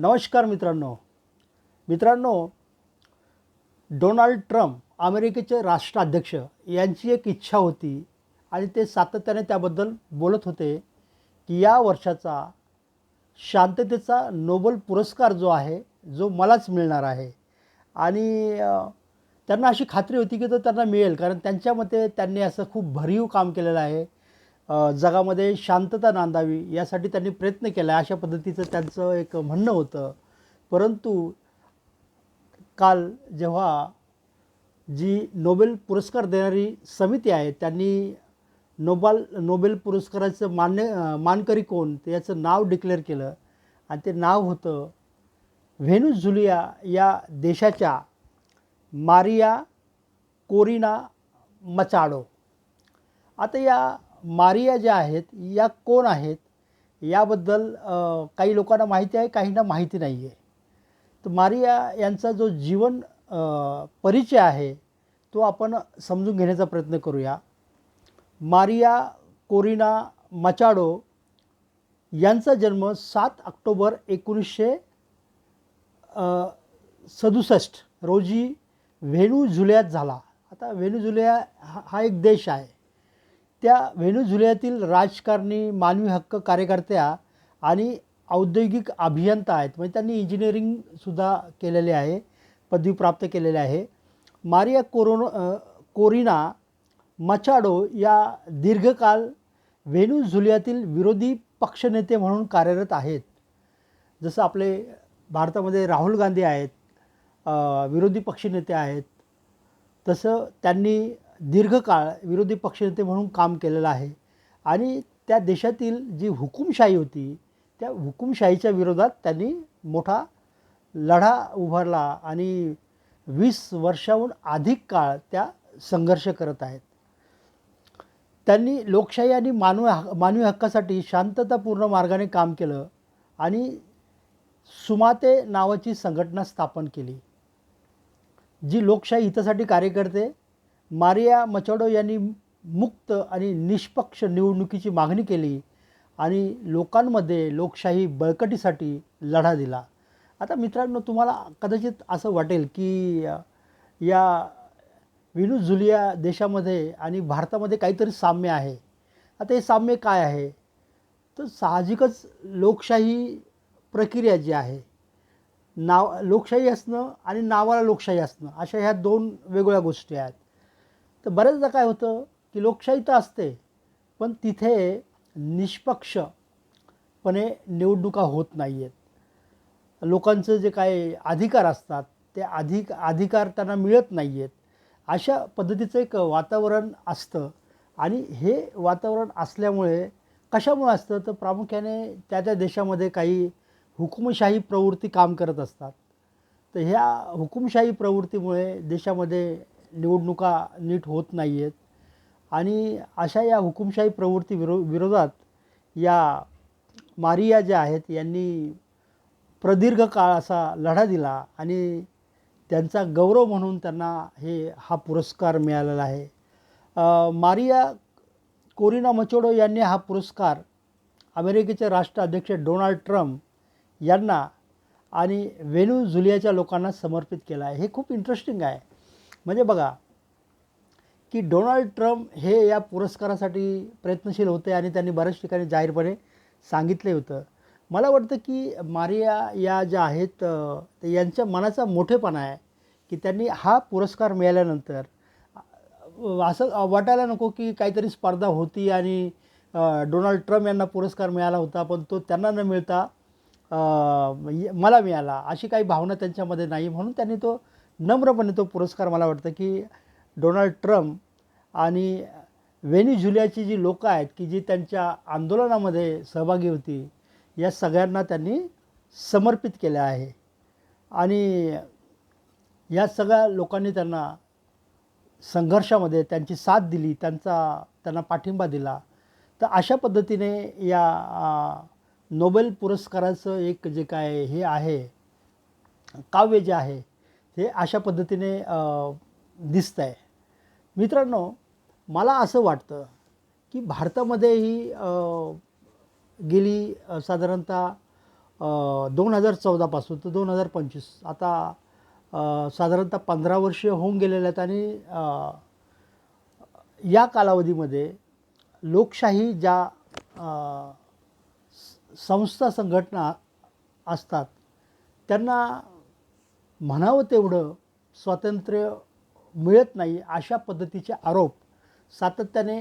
नमस्कार मित्रांनो. मित्रांनो डोनाल्ड ट्रम्प अमेरिकेचे राष्ट्राध्यक्ष यांची एक इच्छा होती आणि ते सातत्याने त्याबद्दल बोलत होते की या वर्षाचा शांततेचा नोबल पुरस्कार जो आहे जो मलाच मिळणार आहे. आणि त्यांना अशी खात्री होती की तो त्यांना मिळेल कारण त्यांच्या मते त्यांनी असं खूप भरीव काम केलेलं आहे. जगामध्ये शांतता नांदावी यासाठी त्यांनी प्रयत्न केला अशा पद्धतीचं त्यांचं एक म्हणणं होतं. परंतु काल जेव्हा जी नोबेल पुरस्कार देणारी समिती आहे त्यांनी नोबाल नोबेल पुरस्काराचं मान्य मानकरी कोण याचं नाव डिक्लेअर केलं. आणि ते नाव होतं व्हेनुझुलिया या देशाच्या मारिया कोरिना मचाडो. आता या मारिया ज्या आहेत या कोण आहेत याबद्दल काही लोकांना माहिती आहे काहींना माहिती नाही आहे. तर मारिया यांचा जो जीवन परिचय आहे तो आपण समजून घेण्याचा प्रयत्न करूया. मारिया कोरिना मचाडो यांचा जन्म सात ऑक्टोबर एकोणीसशे सदुसष्ट रोजी व्हेनुझुलियात झाला. आता व्हेनुझुलिया हा हा एक देश आहे. त्या व्हेनुझुलियातील राजकारणी मानवी हक्क कार्यकर्त्या आणि औद्योगिक अभियंता आहेत. म्हणजे त्यांनी इंजिनिअरिंगसुद्धा केलेले आहे पदवी प्राप्त केलेले आहे. मारिया कोरोना कोरिना मचाडो या दीर्घकाल व्हेनुझुलियातील विरोधी पक्षनेते म्हणून कार्यरत आहेत. जसं आपले भारतामध्ये राहुल गांधी आहेत विरोधी पक्षनेते आहेत तसं त्यांनी दीर्घकाळ विरोधी पक्षनेते म्हणून काम केलेलं आहे. आणि त्या देशातील जी हुकुमशाही होती त्या हुकुमशाहीच्या विरोधात त्यांनी मोठा लढा उभारला आणि वीस वर्षाहून अधिक काळ त्या संघर्ष करत आहेत. त्यांनी लोकशाही आणि मानव मानवी हक्कासाठी शांततापूर्ण मार्गाने काम केलं आणि सुमाते नावाची संघटना स्थापन केली जी लोकशाही हितासाठी कार्य करते मारिया मचाडो यांनी मुक्त आणि निष्पक्ष निवडणुकीची मागणी केली आणि लोकांमध्ये लोकशाही बळकटीसाठी लढा दिला. आता मित्रांनो तुम्हाला कदाचित असं वाटेल की या विनुजुलिया देशामध्ये आणि भारतामध्ये काहीतरी साम्य आहे. आता हे साम्य काय आहे? तर साहजिकच लोकशाही प्रक्रिया जी आहे नाव लोकशाही असणं आणि नावाला लोकशाही असणं अशा ह्या दोन वेगवेगळ्या गोष्टी आहेत. तर बऱ्याचदा काय होतं की लोकशाही तर असते पण तिथे निष्पक्षपणे निवडणुका होत नाही आहेत लोकांचं जे काय अधिकार असतात ते अधिक अधिकार त्यांना मिळत नाही आहेत अशा पद्धतीचं एक वातावरण असतं आणि हे वातावरण असल्यामुळे कशामुळे असतं? तर प्रामुख्याने त्या त्या देशामध्ये काही हुकुमशाही प्रवृत्ती काम करत असतात. तर ह्या हुकुमशाही प्रवृत्तीमुळे देशामध्ये निवडणुका नीट होत नाही आहेत आणि अशा या हुकुमशाही प्रवृत्ती विरो विरोधात या मारिया ज्या आहेत यांनी प्रदीर्घ काळ असा लढा दिला आणि त्यांचा गौरव म्हणून त्यांना हे हा पुरस्कार मिळालेला आहे. मारिया कोरिना मचोडो यांनी हा पुरस्कार अमेरिकेचे राष्ट्राध्यक्ष डोनाल्ड ट्रम्प यांना आणि व्हेनेझुलियाच्या लोकांना समर्पित केला आहे. हे खूप इंटरेस्टिंग आहे. म्हणजे बघा की डोनाल्ड ट्रम्प हे या पुरस्कारासाठी प्रयत्नशील होते आणि त्यांनी बऱ्याच ठिकाणी जाहीरपणे सांगितले होतं. मला वाटतं की मारिया या ज्या आहेत ते यांच्या मनाचा मोठेपणा आहे की त्यांनी हा पुरस्कार मिळाल्यानंतर असं वाटायला नको की काहीतरी स्पर्धा होती आणि डोनाल्ड ट्रम्प यांना पुरस्कार मिळाला होता पण तो त्यांना न मिळता मला मिळाला. अशी काही भावना त्यांच्यामध्ये नाही म्हणून त्यांनी तो नम्रपणे तो पुरस्कार मला वाटतं की डोनाल्ड ट्रम्प आणि व्हेनिझुलियाची जी लोकं आहेत की जी त्यांच्या आंदोलनामध्ये सहभागी होती या सगळ्यांना त्यांनी समर्पित केलं आहे. आणि या सगळ्या लोकांनी त्यांना संघर्षामध्ये त्यांची साथ दिली त्यांचा त्यांना पाठिंबा दिला. तर अशा पद्धतीने या नोबेल पुरस्काराचं एक जे काय हे आहे काव्य जे आहे हे अशा पद्धतीने दिसतं आहे मित्रांनो मला असं वाटतं की भारतामध्येही गेली साधारणतः दोन हजार चौदापासून तर दोन हजार पंचवीस आता साधारणतः पंधरा वर्ष होऊन गेलेले आहेत आणि या कालावधीमध्ये लोकशाही ज्या संस्था संघटना असतात त्यांना म्हणावं तेवढं स्वातंत्र्य मिळत नाही अशा पद्धतीचे आरोप सातत्याने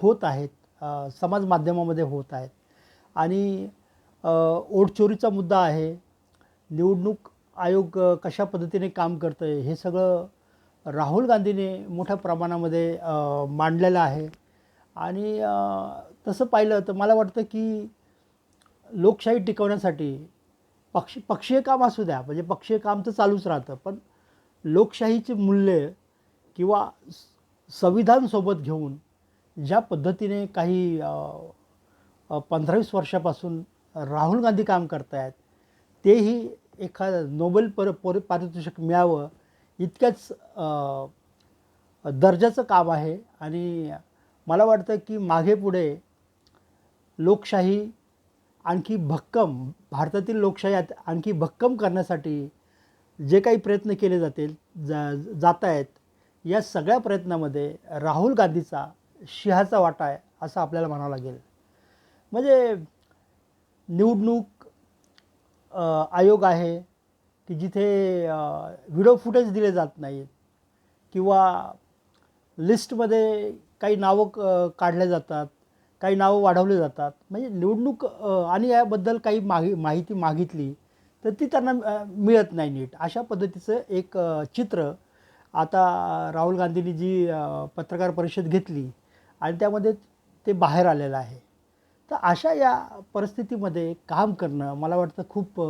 होत आहेत समाज माध्यमामध्ये होत आहेत. आणि ओटचोरीचा मुद्दा आहे निवडणूक आयोग कशा पद्धतीने काम करतं आहे हे सगळं राहुल गांधीने मोठ्या प्रमाणामध्ये मांडलेलं आहे. आणि तसं पाहिलं तर मला वाटतं की लोकशाही टिकवण्यासाठी पक्ष पक्षीय काम असू द्या म्हणजे पक्षीय काम तर चालूच राहतं पण लोकशाहीचे मूल्य किंवा स- संविधानसोबत घेऊन ज्या पद्धतीने काही पंधरावीस वर्षापासून राहुल गांधी काम करतायत तेही एखादं नोबेल पर पर पारितोषिक मिळावं इतक्याच दर्जाचं काम आहे. आणि मला वाटतं की मागे पुढे लोकशाही आणखी भक्कम भारतातील लोकशाही आणखी भक्कम करण्यासाठी जे काही प्रयत्न केले जातील जा जात आहेत या सगळ्या प्रयत्नामध्ये राहुल गांधीचा शिहाचा वाटा आहे असं आपल्याला म्हणावं लागेल. म्हणजे निवडणूक आयोग आहे की जिथे व्हिडिओ फुटेज दिले जात नाहीत किंवा लिस्टमध्ये काही नावं क काढल्या जातात काही नावं वाढवली जातात. म्हणजे निवडणूक आणि याबद्दल काही माहि माहिती मागितली तर ती त्यांना मिळत नाही नीट. अशा पद्धतीचं एक चित्र आता राहुल गांधींनी जी पत्रकार परिषद घेतली आणि त्यामध्ये ते बाहेर आलेलं आहे. तर अशा या परिस्थितीमध्ये काम करणं मला वाटतं खूप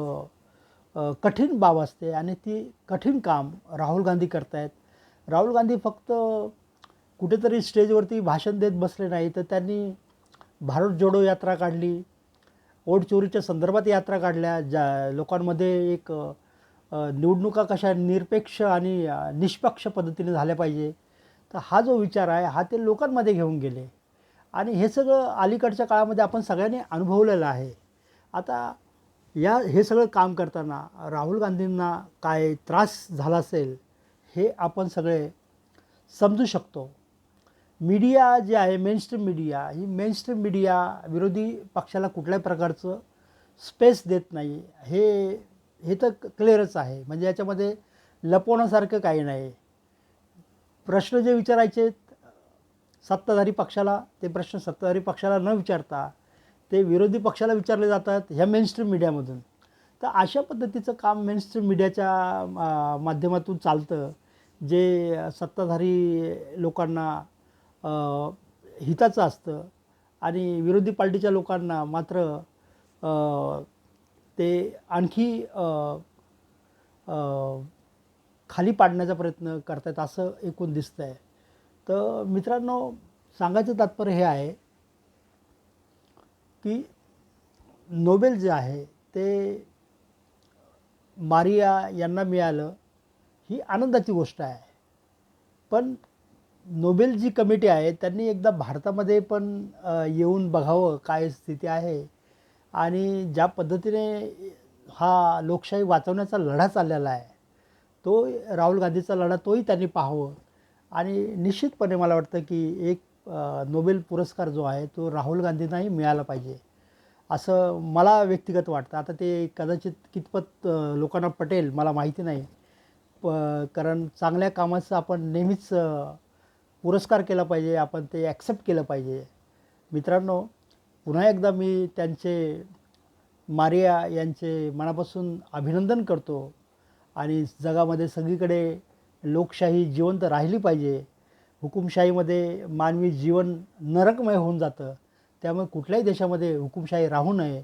कठीण बाब असते आणि ती कठीण काम राहुल गांधी करतायत. राहुल गांधी फक्त कुठेतरी स्टेजवरती भाषण देत बसले नाही तर त्यांनी भारत जोडो यात्रा काढली. ओटचोरीच्या संदर्भात यात्रा काढल्या. ज्या लोकांमध्ये एक निवडणुका कशा निरपेक्ष आणि निष्पक्ष पद्धतीने झाल्या पाहिजे. तर हा जो विचार आहे हा ते लोकांमध्ये घेऊन गेले. आणि हे सगळं अलीकडच्या काळामध्ये आपण सगळ्यांनी अनुभवलेलं आहे. आता या हे सगळं काम करताना राहुल गांधींना काय त्रास झाला असेल हे आपण सगळे समजू शकतो. मीडिया जे आहे मेनस्ट्रीम मीडिया ही मेनस्ट्रीम मीडिया विरोधी पक्षाला कुठल्याही प्रकारचं स्पेस देत नाही हे हे तर क्लिअरच आहे. म्हणजे याच्यामध्ये लपवण्यासारखं काही नाही. प्रश्न जे विचारायचे सत्ताधारी पक्षाला ते प्रश्न सत्ताधारी पक्षाला न विचारता ते विरोधी पक्षाला विचारले जातात ह्या मेनस्ट्रीम मीडियामधून. तर अशा पद्धतीचं काम मेनस्ट्रीम मीडियाच्या माध्यमातून चालतं जे सत्ताधारी लोकांना हिताचं असतं. आणि विरोधी पार्टीच्या लोकांना मात्र ते आणखी खाली पाडण्याचा प्रयत्न करतायत असं एकूण दिसतं आहे तर मित्रांनो सांगायचं तात्पर्य हे आहे की नोबेल जे आहे ते मारिया यांना मिळालं ही आनंदाची गोष्ट आहे. पण नोबेल जी कमिटी आहे त्यांनी एकदा भारतामध्ये पण येऊन बघावं काय स्थिती आहे. आणि ज्या पद्धतीने हा लोकशाही वाचवण्याचा लढा चाललेला आहे तो राहुल गांधीचा लढा तोही त्यांनी पाहावं. आणि निश्चितपणे मला वाटतं की एक नोबेल पुरस्कार जो आहे तो राहुल गांधींनाही मिळाला पाहिजे. असं मला व्यक्तिगत वाटतं. आता ते कदाचित कितपत लोकांना पटेल मला माहिती नाही. प कारण चांगल्या कामाचं आपण नेहमीच पुरस्कार केला पाहिजे आपण ते ॲक्सेप्ट केलं पाहिजे. मित्रांनो पुन्हा एकदा मी त्यांचे मारिया यांचे मनापासून अभिनंदन करतो आणि जगामध्ये सगळीकडे लोकशाही जिवंत राहिली पाहिजे. हुकुमशाहीमध्ये मानवी जीवन नरकमय होऊन जातं. त्यामुळे कुठल्याही देशामध्ये हुकुमशाही राहू नये.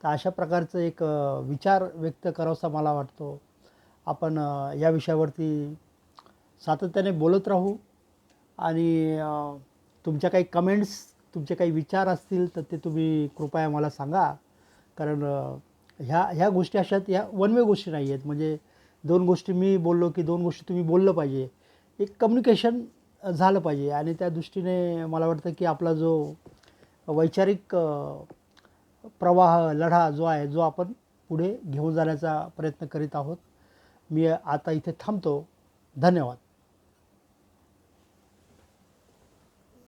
तर अशा प्रकारचं एक विचार व्यक्त करावासा मला वाटतो. आपण या विषयावरती सातत्याने बोलत राहू. आणि तुमच्या काही कमेंट्स तुमचे काही विचार असतील तर ते तुम्ही कृपया मला सांगा. कारण ह्या ह्या गोष्टी अशात ह्या वन वे गोष्टी नाही आहेत. म्हणजे दोन गोष्टी मी बोललो की दोन गोष्टी तुम्ही बोललं पाहिजे. एक कम्युनिकेशन झालं पाहिजे. आणि त्या दृष्टीने मला वाटतं की आपला जो वैचारिक प्रवाह लढा जो आहे जो आपण पुढे घेऊन जाण्याचा प्रयत्न करीत आहोत मी आता इथे थांबतो. धन्यवाद.